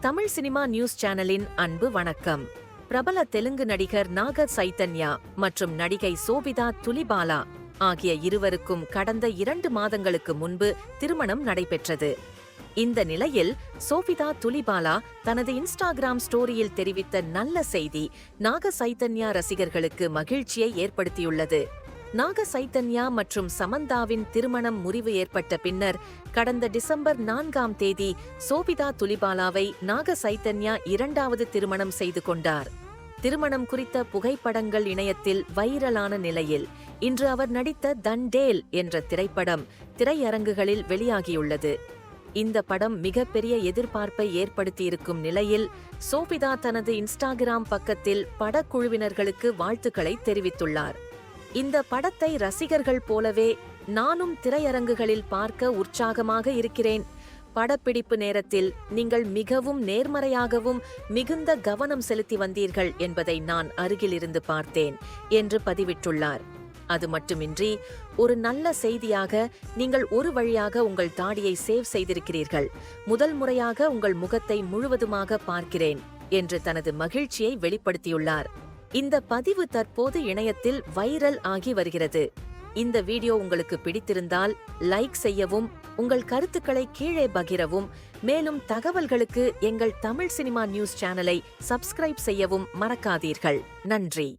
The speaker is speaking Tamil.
தமிழ் சினிமா நியூஸ் சேனலின் அன்பு வணக்கம். பிரபல தெலுங்கு நடிகர் நாக சைத்தன்யா மற்றும் நடிகை சோபிதா துலிபாலா ஆகிய இருவருக்கும் கடந்த இரண்டு மாதங்களுக்கு முன்பு திருமணம் நடைபெற்றது. இந்த நிலையில் சோபிதா துலிபாலா தனது இன்ஸ்டாகிராம் ஸ்டோரியில் தெரிவித்த நல்ல செய்தி நாக சைத்தன்யா ரசிகர்களுக்கு மகிழ்ச்சியை ஏற்படுத்தியுள்ளது. நாக சைத்தன்யா மற்றும் சமந்தாவின் திருமணம் முறிவு ஏற்பட்ட பின்னர் கடந்த டிசம்பர் நான்காம் தேதி சோபிதா துலிபாலாவை நாக சைத்தன்யா இரண்டாவது திருமணம் செய்து கொண்டார். திருமணம் குறித்த புகைப்படங்கள் இணையத்தில் வைரலான நிலையில் இன்று அவர் நடித்த தண்டேல் என்ற திரைப்படம் திரையரங்குகளில் வெளியாகியுள்ளது. இந்த படம் மிகப்பெரிய எதிர்பார்ப்பை ஏற்படுத்தியிருக்கும் நிலையில் சோபிதா தனது இன்ஸ்டாகிராம் பக்கத்தில் படக்குழுவினர்களுக்கு வாழ்த்துக்களை தெரிவித்துள்ளார். இந்த படத்தை ரசிகர்கள் போலவே நானும் திரையரங்குகளில் பார்க்க உற்சாகமாக இருக்கிறேன். படப்பிடிப்பு நேரத்தில் நீங்கள் மிகவும் நேர்மறையாகவும் மிகுந்த கவனம் செலுத்தி வந்தீர்கள் என்பதை நான் அருகிலிருந்து பார்த்தேன் என்று பதிவிட்டுள்ளார். அது மட்டுமின்றி ஒரு நல்ல செய்தியாக நீங்கள் ஒரு வழியாக உங்கள் தாடியை சேவ் செய்திருக்கிறீர்கள். முதல் முறையாக உங்கள் முகத்தை முழுவதுமாக பார்க்கிறேன் என்று தனது மகிழ்ச்சியை வெளிப்படுத்தியுள்ளார். இந்த பதிவு தற்போது இணையத்தில் வைரல் ஆகி வருகிறது. இந்த வீடியோ உங்களுக்கு பிடித்திருந்தால் லைக் செய்யவும் உங்கள் கருத்துக்களை கீழே பகிரவும் மேலும் தகவல்களுக்கு எங்கள் தமிழ் சினிமா நியூஸ் சேனலை சப்ஸ்கிரைப் செய்யவும் மறக்காதீர்கள். நன்றி.